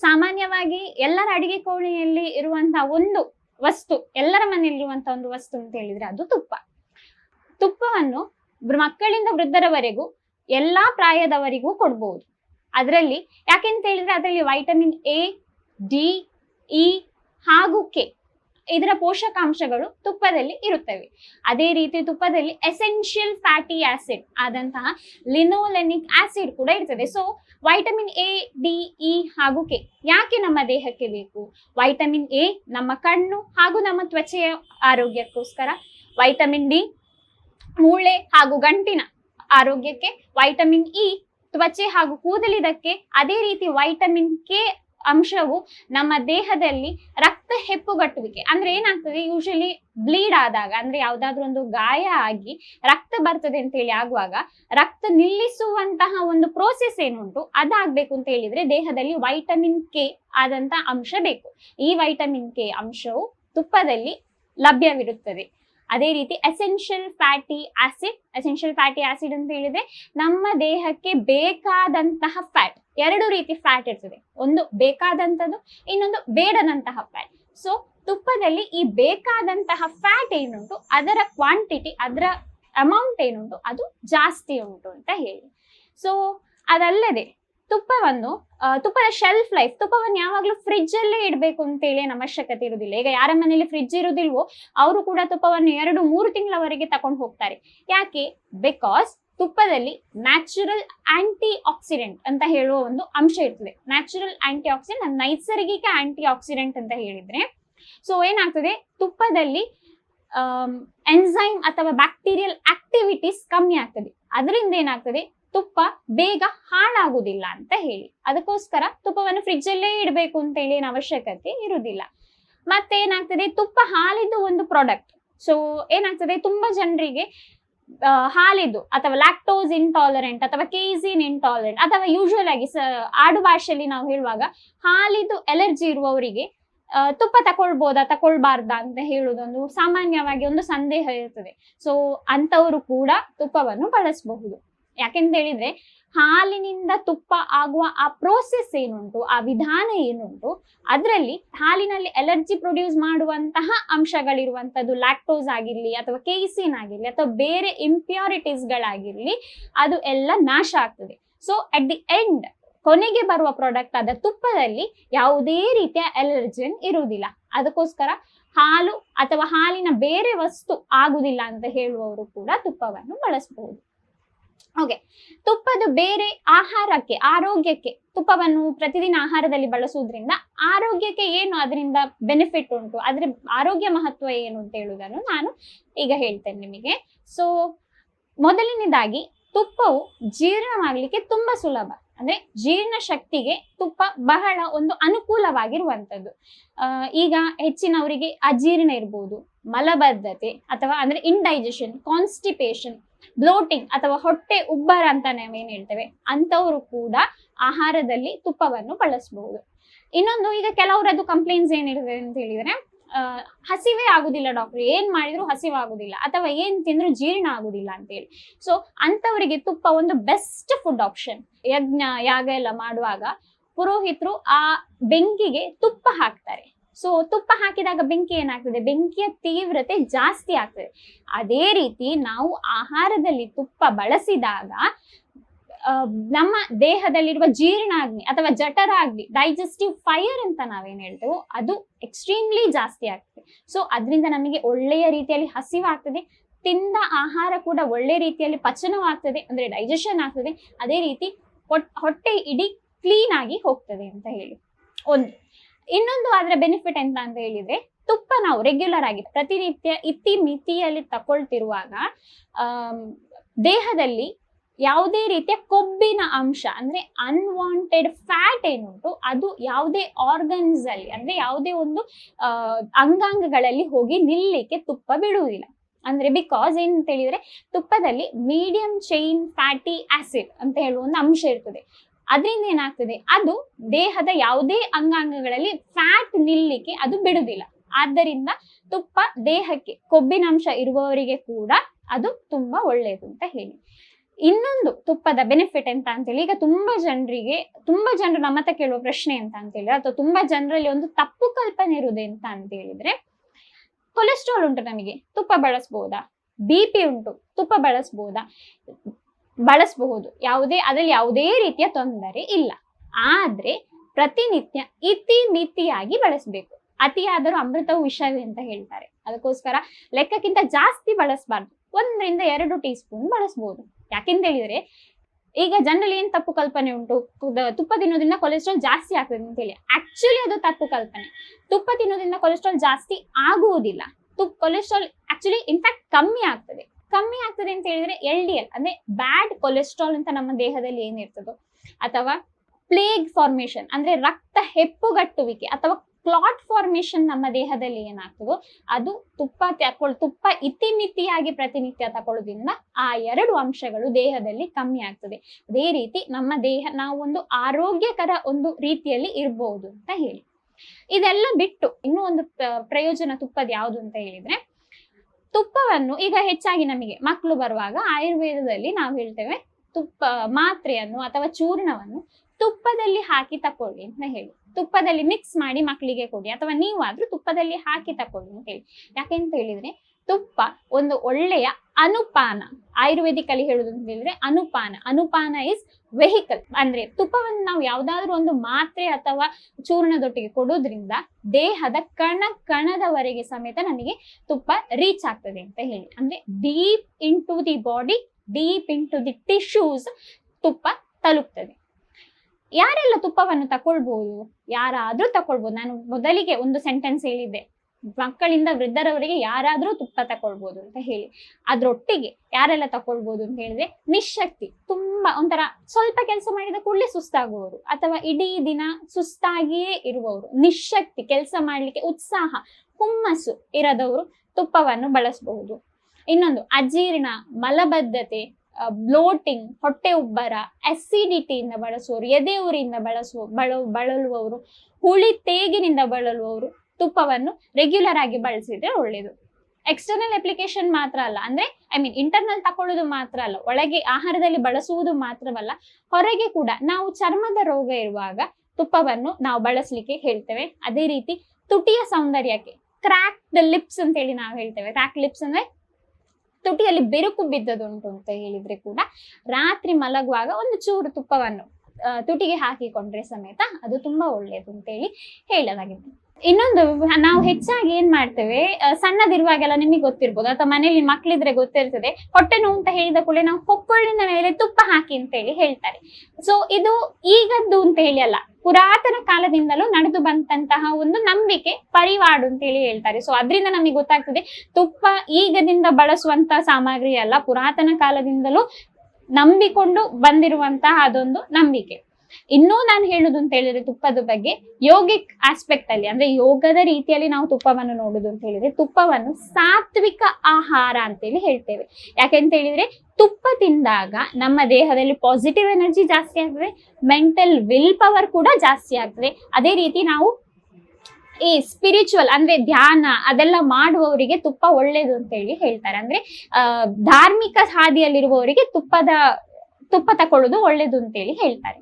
ಸಾಮಾನ್ಯವಾಗಿ ಎಲ್ಲರ ಅಡಿಗೆ ಕೋಣೆಯಲ್ಲಿ ಇರುವಂತಹ ಒಂದು ವಸ್ತು, ಎಲ್ಲರ ಮನೆಯಲ್ಲಿ ಇರುವಂತಹ ಒಂದು ವಸ್ತು ಅಂತ ಹೇಳಿದ್ರೆ ಅದು ತುಪ್ಪ. ತುಪ್ಪವನ್ನು ಮಕ್ಕಳಿಂದ ವೃದ್ಧರವರೆಗೂ, ಎಲ್ಲಾ ಪ್ರಾಯದವರಿಗೂ ಕೊಡ್ಬೋದು. ಅದರಲ್ಲಿ ಯಾಕೆಂತ ಹೇಳಿದ್ರೆ ಅದರಲ್ಲಿ ವೈಟಮಿನ್ ಎ ಡಿ ಇ ಹಾಗೂ ಕೆ ಇದರ ಪೋಷಕಾಂಶಗಳು ತುಪ್ಪದಲ್ಲಿ ಇರುತ್ತವೆ. ಅದೇ ರೀತಿ ತುಪ್ಪದಲ್ಲಿ ಎಸೆನ್ಷಿಯಲ್ ಫ್ಯಾಟಿ ಆಸಿಡ್ ಆದಂತಹ ಲಿನೋಲೆನಿಕ್ ಆಸಿಡ್ ಕೂಡ ಇರ್ತದೆ. So vitamin A D E ಹಾಗೂ ಕೆ ಯಾಕೆ ನಮ್ಮ ದೇಹಕ್ಕೆ ಬೇಕು? ವೈಟಮಿನ್ ಎ ನಮ್ಮ ಕಣ್ಣು ಹಾಗೂ ನಮ್ಮ ತ್ವಚೆಯ ಆರೋಗ್ಯಕ್ಕೋಸ್ಕರ. ವೈಟಮಿನ್ ಡಿ ಮೂಳೆ ಹಾಗೂ ಗಂಟಿನ ಆರೋಗ್ಯಕ್ಕೆ. ವೈಟಮಿನ್ ಇ ತ್ವಚೆ ಹಾಗೂ ಕೂದಲಿದಕ್ಕೆ. ಅದೇ ರೀತಿ ವೈಟಮಿನ್ ಕೆ ಅಂಶವು ನಮ್ಮ ದೇಹದಲ್ಲಿ ರಕ್ತ ಹೆಪ್ಪುಗಟ್ಟುವಿಕೆ. ಅಂದ್ರೆ ಏನಾಗ್ತದೆ? ಯೂಶಲಿ ಬ್ಲೀಡ್ ಆದಾಗ, ಅಂದ್ರೆ ಯಾವ್ದಾದ್ರು ಒಂದು ಗಾಯ ಆಗಿ ರಕ್ತ ಬರ್ತದೆ ಅಂತ ಹೇಳಿ ಆಗುವಾಗ ರಕ್ತ ನಿಲ್ಲಿಸುವಂತಹ ಒಂದು ಪ್ರೋಸೆಸ್ ಏನುಂಟು? ಅದಾಗ್ಬೇಕು ಅಂತ ಹೇಳಿದ್ರೆ ದೇಹದಲ್ಲಿ ವೈಟಮಿನ್ ಕೆ ಆದಂತ ಅಂಶ ಬೇಕು. ಈ ವೈಟಮಿನ್ ಕೆ ಅಂಶವು ತುಪ್ಪದಲ್ಲಿ ಲಭ್ಯವಿರುತ್ತದೆ. ಅದೇ ರೀತಿ essential fatty acid essential fatty acid ಅಂತ ಹೇಳಿದ್ರೆ ನಮ್ಮ ದೇಹಕ್ಕೆ ಬೇಕಾದಂತಹ ಫ್ಯಾಟ್ ಎರಡು ರೀತಿ ಫ್ಯಾಟ್ ಇರ್ತದೆ. ಒಂದು ಬೇಕಾದಂಥದ್ದು, ಇನ್ನೊಂದು ಬೇಡದಂತಹ ಫ್ಯಾಟ್ ಸೊ ತುಪ್ಪದಲ್ಲಿ ಈ ಬೇಕಾದಂತಹ ಫ್ಯಾಟ್ ಏನುಂಟು, ಅದರ ಕ್ವಾಂಟಿಟಿ ಅದರ ಅಮೌಂಟ್ ಏನುಂಟು, ಅದು ಜಾಸ್ತಿ ಉಂಟು ಅಂತ ಹೇಳಿ. ಸೊ ಅದಲ್ಲದೆ ತುಪ್ಪವನ್ನು ತುಪ್ಪದ ಶೆಲ್ಫ್ ಲೈಫ್ ತುಪ್ಪವನ್ನು ಯಾವಾಗಲೂ ಫ್ರಿಜ್ ಅಲ್ಲೇ ಇಡಬೇಕು ಅಂತೇಳಿ ಏನು ಅವಶ್ಯಕತೆ ಇರುವುದಿಲ್ಲ ಈಗ ಯಾರ ಮನೇಲಿ ಫ್ರಿಜ್ ಇರುವುದಿಲ್ವೋ ಅವರು ಕೂಡ ತುಪ್ಪವನ್ನು ಎರಡು, ಮೂರು ತಿಂಗಳವರೆಗೆ ತಕೊಂಡು ಹೋಗ್ತಾರೆ. ಯಾಕೆ? ಬಿಕಾಸ್ ತುಪ್ಪದಲ್ಲಿ ನ್ಯಾಚುರಲ್ ಆಂಟಿ ಆಕ್ಸಿಡೆಂಟ್ ಅಂತ ಹೇಳುವ ಒಂದು ಅಂಶ ಇರ್ತದೆ. ನ್ಯಾಚುರಲ್ ಆಂಟಿ ಆಕ್ಸಿಡೆಂಟ್ ನೈಸರ್ಗಿಕ ಆಂಟಿ ಆಕ್ಸಿಡೆಂಟ್ ಅಂತ ಹೇಳಿದ್ರೆ ಸೊ ಏನಾಗ್ತದೆ? ತುಪ್ಪದಲ್ಲಿ ಎನ್ಸೈಮ್ ಅಥವಾ ಬ್ಯಾಕ್ಟೀರಿಯಲ್ ಆಕ್ಟಿವಿಟೀಸ್ ಕಮ್ಮಿ ಆಗ್ತದೆ. ಅದರಿಂದ ಏನಾಗ್ತದೆ? ತುಪ್ಪ ಬೇಗ ಹಾಳಾಗುದಿಲ್ಲ ಅಂತ ಹೇಳಿ. ಅದಕ್ಕೋಸ್ಕರ ತುಪ್ಪವನ್ನು ಫ್ರಿಜ್ ಅಲ್ಲೇ ಇಡಬೇಕು ಅಂತ ಹೇಳಿ ಏನು ಅವಶ್ಯಕತೆ ಇರುವುದಿಲ್ಲ. ಮತ್ತೆ ಏನಾಗ್ತದೆ ತುಪ್ಪ ಹಾಲಿದ್ದು ಒಂದು ಪ್ರಾಡಕ್ಟ್ ಸೊ ಏನಾಗ್ತದೆ? ತುಂಬಾ ಜನರಿಗೆ ಆ, ಹಾಲಿದ್ದು ಅಥವಾ ಲ್ಯಾಕ್ಟೋಸ್ ಇಂಟಾಲರೆಂಟ್ ಅಥವಾ ಕೇಸಿನ್ ಇಂಟಾಲರೆಂಟ್ ಅಥವಾ ಯೂಶುವಲ್ ಆಗಿ ಆಡು ಭಾಷೆಯಲ್ಲಿ ನಾವು ಹೇಳುವಾಗ ಹಾಲಿದ್ದು ಎಲರ್ಜಿ ಇರುವವರಿಗೆ ತುಪ್ಪ ತಕೊಳ್ಬೋದಾ ತಕೊಳ್ಬಾರ್ದಾ ಅಂತ ಹೇಳುವುದೊಂದು ಸಾಮಾನ್ಯವಾಗಿ ಒಂದು ಸಂದೇಹ ಇರ್ತದೆ. ಸೊ ಅಂತವರು ಕೂಡ ತುಪ್ಪವನ್ನು ಬಳಸಬಹುದು. ಯಾಕೆಂತ ಹೇಳಿದ್ರೆ ಹಾಲಿನಿಂದ ತುಪ್ಪ ಆಗುವ ಆ ಪ್ರೋಸೆಸ್ ಏನುಂಟು, ಆ ವಿಧಾನ ಏನುಂಟು, ಅದರಲ್ಲಿ ಹಾಲಿನಲ್ಲಿ ಎಲರ್ಜಿ ಪ್ರೊಡ್ಯೂಸ್ ಮಾಡುವಂತಹ ಅಂಶಗಳಿರುವಂಥದ್ದು ಲ್ಯಾಕ್ಟೋಸ್ ಆಗಿರಲಿ ಅಥವಾ ಕೇಸಿನ್ ಆಗಿರಲಿ ಅಥವಾ ಬೇರೆ ಇಂಪ್ಯೂರಿಟೀಸ್ಗಳಾಗಿರಲಿ ಗಳಾಗಿರ್ಲಿ, ಅದು ಎಲ್ಲ ನಾಶ ಆಗ್ತದೆ. ಸೊ ಅಟ್ ದಿ ಎಂಡ್ ಕೊನೆಗೆ ಬರುವ ಪ್ರಾಡಕ್ಟ್ ಆದ ತುಪ್ಪದಲ್ಲಿ ಯಾವುದೇ ರೀತಿಯ ಎಲರ್ಜನ್ ಇರುವುದಿಲ್ಲ. ಅದಕ್ಕೋಸ್ಕರ ಹಾಲು ಅಥವಾ ಹಾಲಿನ ಬೇರೆ ವಸ್ತು ಆಗುದಿಲ್ಲ ಅಂತ ಹೇಳುವವರು ಕೂಡ ತುಪ್ಪವನ್ನು ಬಳಸಬಹುದು. ಓಕೆ ತುಪ್ಪದ ಬೇರೆ ಆಹಾರಕ್ಕೆ, ಆರೋಗ್ಯಕ್ಕೆ, ತುಪ್ಪವನ್ನು ಪ್ರತಿದಿನ ಆಹಾರದಲ್ಲಿ ಬಳಸುವುದರಿಂದ ಆರೋಗ್ಯಕ್ಕೆ ಏನು ಅದರಿಂದ ಬೆನಿಫಿಟ್ ಉಂಟು? ಅದ್ರ ಆರೋಗ್ಯ ಮಹತ್ವ ಏನು ಅಂತ ಹೇಳುವುದನ್ನು ನಾನು ಈಗ ಹೇಳ್ತೇನೆ ನಿಮಗೆ. ಸೊ ಮೊದಲನೇದಾಗಿ ತುಪ್ಪವು ಜೀರ್ಣವಾಗಲಿಕ್ಕೆ ತುಂಬಾ ಸುಲಭ. ಅಂದ್ರೆ ಜೀರ್ಣ ಶಕ್ತಿಗೆ ತುಪ್ಪ ಬಹಳ ಒಂದು ಅನುಕೂಲವಾಗಿರುವಂಥದ್ದು. ಈಗ ಹೆಚ್ಚಿನವರಿಗೆ ಅಜೀರ್ಣ ಇರ್ಬೋದು. ಮಲಬದ್ಧತೆ ಅಥವಾ ಅಂದ್ರೆ ಇಂಡೈಜೆಷನ್ ಕಾನ್ಸ್ಟಿಪೇಷನ್ ಬ್ಲೋಟಿಂಗ್ ಅಥವಾ ಹೊಟ್ಟೆ ಉಬ್ಬರ ಅಂತ ನಾವೇನ್ ಹೇಳ್ತೇವೆ. ಅಂತವರು ಕೂಡ ಆಹಾರದಲ್ಲಿ ತುಪ್ಪವನ್ನು ಬಳಸಬಹುದು ಇನ್ನೊಂದು, ಈಗ ಕೆಲವರದ್ದು ಕಂಪ್ಲೇಂಟ್ಸ್ ಏನಿರ್ತದೆ ಅಂತ ಹೇಳಿದ್ರೆ ಹಸಿವೆ ಆಗುದಿಲ್ಲ ಡಾಕ್ಟರ್ ಏನ್ ಮಾಡಿದ್ರು ಹಸಿವೆ ಆಗುದಿಲ್ಲ ಅಥವಾ ಏನ್ ತಿಂದ್ರು ಜೀರ್ಣ ಆಗುದಿಲ್ಲ ಅಂತ ಹೇಳಿ. ಸೊ ಅಂತವರಿಗೆ ತುಪ್ಪ ಒಂದು ಬೆಸ್ಟ್ ಫುಡ್ ಆಪ್ಷನ್ ಯಜ್ಞ, ಯಾಗ ಎಲ್ಲ ಮಾಡುವಾಗ ಪುರೋಹಿತರು ಆ ಬೆಂಕಿಗೆ ತುಪ್ಪ ಹಾಕ್ತಾರೆ. ಸೊ ತುಪ್ಪ ಹಾಕಿದಾಗ ಬೆಂಕಿ ಏನಾಗ್ತದೆ? ಬೆಂಕಿಯ ತೀವ್ರತೆ ಜಾಸ್ತಿ ಆಗ್ತದೆ. ಅದೇ ರೀತಿ ನಾವು ಆಹಾರದಲ್ಲಿ ತುಪ್ಪ ಬಳಸಿದಾಗ ನಮ್ಮ ದೇಹದಲ್ಲಿರುವ ಜೀರ್ಣಾಗ್ನಿ ಅಥವಾ ಜಠರಾಗ್ನಿ ಡೈಜೆಸ್ಟಿವ್ ಫೈರ್ ಅಂತ ನಾವೇನ್ ಹೇಳ್ತೇವೋ, ಅದು ಎಕ್ಸ್ಟ್ರೀಮ್ಲಿ ಜಾಸ್ತಿ ಆಗ್ತದೆ. ಸೊ ಅದರಿಂದ ನಮಗೆ ಒಳ್ಳೆಯ ರೀತಿಯಲ್ಲಿ ಹಸಿವಾಗ್ತದೆ. ತಿಂದ ಆಹಾರ ಕೂಡ ಒಳ್ಳೆ ರೀತಿಯಲ್ಲಿ ಪಚನವಾಗ್ತದೆ, ಅಂದ್ರೆ ಡೈಜೆಷನ್ ಆಗ್ತದೆ. ಅದೇ ರೀತಿ ಹೊಟ್- ಹೊಟ್ಟೆ ಇಡೀ ಕ್ಲೀನ್ ಆಗಿ ಹೋಗ್ತದೆ ಅಂತ ಹೇಳಿ. ಒಂದು. ಇನ್ನೊಂದು ಅದರ ಬೆನಿಫಿಟ್ ಎಂತ ಅಂತ ಹೇಳಿದ್ರೆ ತುಪ್ಪ ನಾವು ರೆಗ್ಯುಲರ್ ಆಗಿ ಪ್ರತಿನಿತ್ಯ ಇತಿ ಮಿತಿಯಲ್ಲಿ ತಕೊಳ್ತಿರುವಾಗ ದೇಹದಲ್ಲಿ ಯಾವುದೇ ರೀತಿಯ ಕೊಬ್ಬಿನ ಅಂಶ, ಅಂದ್ರೆ ಅನ್ವಾಂಟೆಡ್ ಫ್ಯಾಟ್ ಏನುಂಟು, ಅದು ಯಾವುದೇ ಆರ್ಗನ್ಸ್ ಅಲ್ಲಿ, ಅಂದ್ರೆ ಯಾವುದೇ ಒಂದು ಅಂಗಾಂಗಗಳಲ್ಲಿ ಹೋಗಿ ನಿಲ್ಲಿಕ್ಕೆ ತುಪ್ಪ ಬಿಡುವುದಿಲ್ಲ. ಅಂದ್ರೆ ಬಿಕಾಸ್ ಏನಂತ ಹೇಳಿದ್ರೆ ತುಪ್ಪದಲ್ಲಿ ಮೀಡಿಯಂ ಚೈನ್ ಫ್ಯಾಟಿ ಆಸಿಡ್ ಅಂತ ಹೇಳುವ ಒಂದು ಅಂಶ ಇರ್ತದೆ. ಅದರಿಂದ ಏನಾಗ್ತದೆ? ಅದು ದೇಹದ ಯಾವುದೇ ಅಂಗಾಂಗಗಳಲ್ಲಿ ಫ್ಯಾಟ್ ನಿಲ್ಲಿಕ್ಕೆ ಅದು ಬಿಡುದಿಲ್ಲ ಆದ್ದರಿಂದ ತುಪ್ಪ ದೇಹಕ್ಕೆ ಕೊಬ್ಬಿನಾಂಶ ಇರುವವರಿಗೆ ಕೂಡ ಅದು ತುಂಬಾ ಒಳ್ಳೆಯದು ಅಂತ ಹೇಳಿ. ಇನ್ನೊಂದು ತುಪ್ಪದ ಬೆನಿಫಿಟ್ ಎಂತ ಅಂತೇಳಿ ಈಗ ತುಂಬಾ ಜನರಿಗೆ, ತುಂಬಾ ಜನರು ನಮ್ಮ ಹತ್ರ ಕೇಳುವ ಪ್ರಶ್ನೆ ಅಂತ ಹೇಳಿದ್ರೆ, ಅಥವಾ ತುಂಬಾ ಜನರಲ್ಲಿ ಒಂದು ತಪ್ಪು ಕಲ್ಪನೆ ಇರುವುದು ಎಂತ ಅಂತ ಹೇಳಿದ್ರೆ ಕೊಲೆಸ್ಟ್ರಾಲ್ ಉಂಟು ನಮಗೆ, ತುಪ್ಪ ಬಳಸ್ಬೋದಾ? ಬಿ ಪಿ ಉಂಟು, ತುಪ್ಪ ಬಳಸಬಹುದಾ ಬಳಸಬಹುದು. ಯಾವುದೇ, ಅದರಲ್ಲಿ ಯಾವುದೇ ರೀತಿಯ ತೊಂದರೆ ಇಲ್ಲ. ಆದ್ರೆ ಪ್ರತಿನಿತ್ಯ ಇತಿ ಮಿತಿಯಾಗಿ ಬಳಸಬೇಕು. ಅತಿಯಾದರೂ ಅಮೃತವು ವಿಷವೇ ಅಂತ ಹೇಳ್ತಾರೆ. ಅದಕ್ಕೋಸ್ಕರ ಲೆಕ್ಕಕ್ಕಿಂತ ಜಾಸ್ತಿ ಬಳಸಬಾರ್ದು. ಒಂದರಿಂದ ಎರಡು ಟೀ ಸ್ಪೂನ್ ಬಳಸಬಹುದು ಯಾಕೆಂತ ಹೇಳಿದ್ರೆ, ಈಗ ಜನರಲ್ಲಿ ಏನ್ ತಪ್ಪು ಕಲ್ಪನೆ ಉಂಟು? ತುಪ್ಪ ತಿನ್ನೋದ್ರಿಂದ ಕೊಲೆಸ್ಟ್ರಾಲ್ ಜಾಸ್ತಿ ಆಗ್ತದೆ ಅಂತ ಹೇಳಿ. ಆಕ್ಚುಲಿ ಅದು ತಪ್ಪು ಕಲ್ಪನೆ. ತುಪ್ಪ ತಿನ್ನೋದ್ರಿಂದ ಕೊಲೆಸ್ಟ್ರಾಲ್ ಜಾಸ್ತಿ ಆಗುವುದಿಲ್ಲ. ತುಪ್ಪ ಕೊಲೆಸ್ಟ್ರಾಲ್ ಆಕ್ಚುಲಿ ಇನ್ಫ್ಯಾಕ್ಟ್ ಕಮ್ಮಿ ಆಗ್ತದೆ. ಕಮ್ಮಿ ಆಗ್ತದೆ ಅಂತ ಹೇಳಿದ್ರೆ ಎಲ್ ಡಿ ಎಲ್ ಅಂದ್ರೆ ಬ್ಯಾಡ್ ಕೊಲೆಸ್ಟ್ರಾಲ್ ಅಂತ ನಮ್ಮ ದೇಹದಲ್ಲಿ ಏನಿರ್ತದೋ ಅಥವಾ ಪ್ಲೇಗ್ ಫಾರ್ಮೇಶನ್ ಅಂದ್ರೆ ರಕ್ತ ಹೆಪ್ಪುಗಟ್ಟುವಿಕೆ, ಅಥವಾ ಕ್ಲಾಟ್ ಫಾರ್ಮೇಶನ್ ನಮ್ಮ ದೇಹದಲ್ಲಿ ಏನಾಗ್ತದೋ, ಅದು ತುಪ್ಪ ತಕೊಳ್ ತುಪ್ಪ ಇತಿಮಿತಿಯಾಗಿ ಪ್ರತಿನಿತ್ಯ ತಕೊಳ್ಳೋದ್ರಿಂದ ಆ ಎರಡು ಅಂಶಗಳು ದೇಹದಲ್ಲಿ ಕಮ್ಮಿ ಆಗ್ತದೆ. ಅದೇ ರೀತಿ ನಮ್ಮ ದೇಹ, ನಾವು ಒಂದು ಆರೋಗ್ಯಕರ ಒಂದು ರೀತಿಯಲ್ಲಿ ಇರಬಹುದು ಅಂತ ಹೇಳಿ. ಇದೆಲ್ಲ ಬಿಟ್ಟು ಇನ್ನೂ ಒಂದು ಪ್ರ- ಪ್ರಯೋಜನ ತುಪ್ಪದ ಯಾವುದು ಅಂತ ಹೇಳಿದ್ರೆ ತುಪ್ಪವನ್ನು ಈಗ ಹೆಚ್ಚಾಗಿ ನಮಗೆ ಮಕ್ಕಳು ಬರುವಾಗ ಆಯುರ್ವೇದದಲ್ಲಿ ನಾವು ಹೇಳ್ತೇವೆ ತುಪ್ಪ, ಮಾತ್ರೆಯನ್ನು ಅಥವಾ ಚೂರ್ಣವನ್ನು ತುಪ್ಪದಲ್ಲಿ ಹಾಕಿ ತಕೊಳ್ಳಿ ಅಂತ ಹೇಳಿ. ತುಪ್ಪದಲ್ಲಿ ಮಿಕ್ಸ್ ಮಾಡಿ ಮಕ್ಕಳಿಗೆ ಕೊಡಿ ಅಥವಾ ನೀವಾದ್ರೂ ತುಪ್ಪದಲ್ಲಿ ಹಾಕಿ ತಕೊಳ್ಳಿ ಅಂತ ಹೇಳಿ. ಯಾಕೆಂತ ಹೇಳಿದ್ರೆ ತುಪ್ಪ ಒಂದು ಒಳ್ಳೆಯ ಅನುಪಾನ. ಆಯುರ್ವೇದಿಕ್ ಅಲ್ಲಿ ಹೇಳುದು ಅಂತ ಹೇಳಿದ್ರೆ ಅನುಪಾನ. ಅನುಪಾನ ಇಸ್ ವೆಹಿಕಲ್ ಅಂದ್ರೆ ತುಪ್ಪವನ್ನು ನಾವು ಯಾವ್ದಾದ್ರು ಒಂದು ಮಾತ್ರೆ ಅಥವಾ ಚೂರ್ಣದೊಟ್ಟಿಗೆ ಕೊಡೋದ್ರಿಂದ ದೇಹದ ಕಣ ಕಣದವರೆಗೆ ಸಮೇತ ನನಗೆ ತುಪ್ಪ ರೀಚ್ ಆಗ್ತದೆ ಅಂತ ಹೇಳಿ. ಅಂದ್ರೆ deep into the body deep into the tissues ತುಪ್ಪ ತಲುಪ್ತದೆ. ಯಾರೆಲ್ಲ ತುಪ್ಪವನ್ನು ತಕೊಳ್ಬಹುದು ಯಾರಾದ್ರೂ ತಕೊಳ್ಬಹುದು ನಾನು ಮೊದಲಿಗೆ ಒಂದು ಸೆಂಟೆನ್ಸ್ ಹೇಳಿದ್ದೆ. ಮಕ್ಕಳಿಂದ ವೃದ್ಧರವರಿಗೆ ಯಾರಾದ್ರೂ ತುಪ್ಪ ತಕೊಳ್ಬೋದು ಅಂತ ಹೇಳಿ. ಅದ್ರೊಟ್ಟಿಗೆ ಯಾರೆಲ್ಲ ತಕೊಳ್ಬೋದು ಅಂತ ಹೇಳಿದ್ರೆ ನಿಶಕ್ತಿ ತುಂಬಾ ಒಂಥರ ಸ್ವಲ್ಪ ಕೆಲಸ ಮಾಡಿದ ಕೂಡಲೇ ಸುಸ್ತಾಗುವವರು ಅಥವಾ ಇಡೀ ದಿನ ಸುಸ್ತಾಗಿಯೇ ಇರುವವರು. ನಿಶಕ್ತಿ ಕೆಲಸ ಮಾಡ್ಲಿಕ್ಕೆ ಉತ್ಸಾಹ, ಹುಮ್ಮಸ್ಸು ಇರದವರು ತುಪ್ಪವನ್ನು ಬಳಸಬಹುದು. ಇನ್ನೊಂದು, ಅಜೀರ್ಣ, ಮಲಬದ್ಧತೆ ಬ್ಲೋಟಿಂಗ್, ಹೊಟ್ಟೆ ಉಬ್ಬರ ಅಸಿಡಿಟಿಯಿಂದ ಬಳಸುವವರು ಎದೆ ಉರಿಯಿಂದ ಬಳಸುವ ಬಳ ಬಳಲುವವರು, ಹುಳಿ ತೇಗಿನಿಂದ ಬಳಲುವವರು ತುಪ್ಪವನ್ನು ರೆಗ್ಯುಲರ್ ಆಗಿ ಬಳಸಿದ್ರೆ ಒಳ್ಳೆಯದು ಎಕ್ಸ್ಟರ್ನಲ್ ಅಪ್ಲಿಕೇಶನ್ ಮಾತ್ರ ಅಲ್ಲ, ಅಂದ್ರೆ ಐ ಮೀನ್ ಇಂಟರ್ನಲ್ ತಕೊಳ್ಳೋದು ಮಾತ್ರ ಅಲ್ಲ, ಒಳಗೆ ಆಹಾರದಲ್ಲಿ ಬಳಸುವುದು ಮಾತ್ರವಲ್ಲ, ಹೊರಗೆ ಕೂಡ ನಾವು ಚರ್ಮದ ರೋಗ ಇರುವಾಗ ತುಪ್ಪವನ್ನು ನಾವು ಬಳಸಲಿಕ್ಕೆ ಹೇಳ್ತೇವೆ. ಅದೇ ರೀತಿ ತುಟಿಯ ಸೌಂದರ್ಯಕ್ಕೆ ಕ್ರ್ಯಾಕ್ ದ ಲಿಪ್ಸ್ ಅಂತ ಹೇಳಿ ನಾವು ಹೇಳ್ತೇವೆ. ಕ್ರ್ಯಾಕ್ ಲಿಪ್ಸ್ ಅಂದ್ರೆ ತುಟಿಯಲ್ಲಿ ಬೆರುಕು ಬಿದ್ದದುಂಟು ಅಂತ ಹೇಳಿದ್ರೆ ಕೂಡ ರಾತ್ರಿ ಮಲಗುವಾಗ ಒಂದು ಚೂರು ತುಪ್ಪವನ್ನು ತುಟಿಗೆ ಹಾಕಿಕೊಂಡ್ರೆ ಸಮೇತ ಅದು ತುಂಬಾ ಒಳ್ಳೆಯದು ಅಂತೇಳಿ ಹೇಳಲಾಗಿದೆ. ಇನ್ನೊಂದು, ನಾವು ಹೆಚ್ಚಾಗಿ ಏನ್ ಮಾಡ್ತೇವೆ ಸಣ್ಣದಿರುವಾಗೆಲ್ಲ ನಿಮಗೆ ಗೊತ್ತಿರ್ಬೋದು, ಅಥವಾ ಮನೆಯಲ್ಲಿ ಮಕ್ಕಳಿದ್ರೆ ಗೊತ್ತಿರ್ತದೆ, ಹೊಟ್ಟೆ ನೋವು ಅಂತ ಹೇಳಿದ ಕೂಡಲೇ ನಾವು ಹೊಕ್ಕಳಿನ ಮೇಲೆ ತುಪ್ಪ ಹಾಕಿ ಅಂತ ಹೇಳಿ ಹೇಳ್ತಾರೆ. ಸೊ ಇದು ಈಗದ್ದು ಅಂತ ಹೇಳಿ ಅಲ್ಲ, ಪುರಾತನ ಕಾಲದಿಂದಲೂ ನಡೆದು ಬಂದಂತಹ ಒಂದು ನಂಬಿಕೆ ಪರಿವಾಡು ಅಂತ ಹೇಳಿ ಹೇಳ್ತಾರೆ. ಸೊ ಅದರಿಂದ ನಮಗೆ ಗೊತ್ತಾಗ್ತದೆ, ತುಪ್ಪ ಈಗದಿಂದ ಬಳಸುವಂತ ಸಾಮಗ್ರಿ ಅಲ್ಲ, ಪುರಾತನ ಕಾಲದಿಂದಲೂ ನಂಬಿಕೊಂಡು ಬಂದಿರುವಂತಹ ಅದೊಂದು ನಂಬಿಕೆ. ಇನ್ನೂ ನಾನು ಹೇಳುದು ಅಂತ ಹೇಳಿದ್ರೆ ತುಪ್ಪದ ಬಗ್ಗೆ ಯೋಗಿಕ್ ಆಸ್ಪೆಕ್ಟ್ ಅಲ್ಲಿ, ಅಂದ್ರೆ ಯೋಗದ ರೀತಿಯಲ್ಲಿ ನಾವು ತುಪ್ಪವನ್ನು ನೋಡುದು ಅಂತ ಹೇಳಿದ್ರೆ ತುಪ್ಪವನ್ನು ಸಾತ್ವಿಕ ಆಹಾರ ಅಂತೇಳಿ ಹೇಳ್ತೇವೆ. ಯಾಕೆಂತ ಹೇಳಿದ್ರೆ ತುಪ್ಪ ತಿಂದಾಗ ನಮ್ಮ ದೇಹದಲ್ಲಿ ಪಾಸಿಟಿವ್ ಎನರ್ಜಿ ಜಾಸ್ತಿ ಆಗ್ತದೆ ಮೆಂಟಲ್ ವಿಲ್ ಪವರ್ ಕೂಡ ಜಾಸ್ತಿ ಆಗ್ತದೆ. ಅದೇ ರೀತಿ ನಾವು ಈ ಸ್ಪಿರಿಚುವಲ್ ಅಂದ್ರೆ ಧ್ಯಾನ ಅದೆಲ್ಲ ಮಾಡುವವರಿಗೆ ತುಪ್ಪ ಒಳ್ಳೇದು ಅಂತ ಹೇಳಿ ಹೇಳ್ತಾರೆ. ಅಂದ್ರೆ ಧಾರ್ಮಿಕ ಹಾದಿಯಲ್ಲಿರುವವರಿಗೆ ತುಪ್ಪದ, ತುಪ್ಪ ತಕೊಳ್ಳೋದು ಒಳ್ಳೇದು ಅಂತೇಳಿ ಹೇಳ್ತಾರೆ.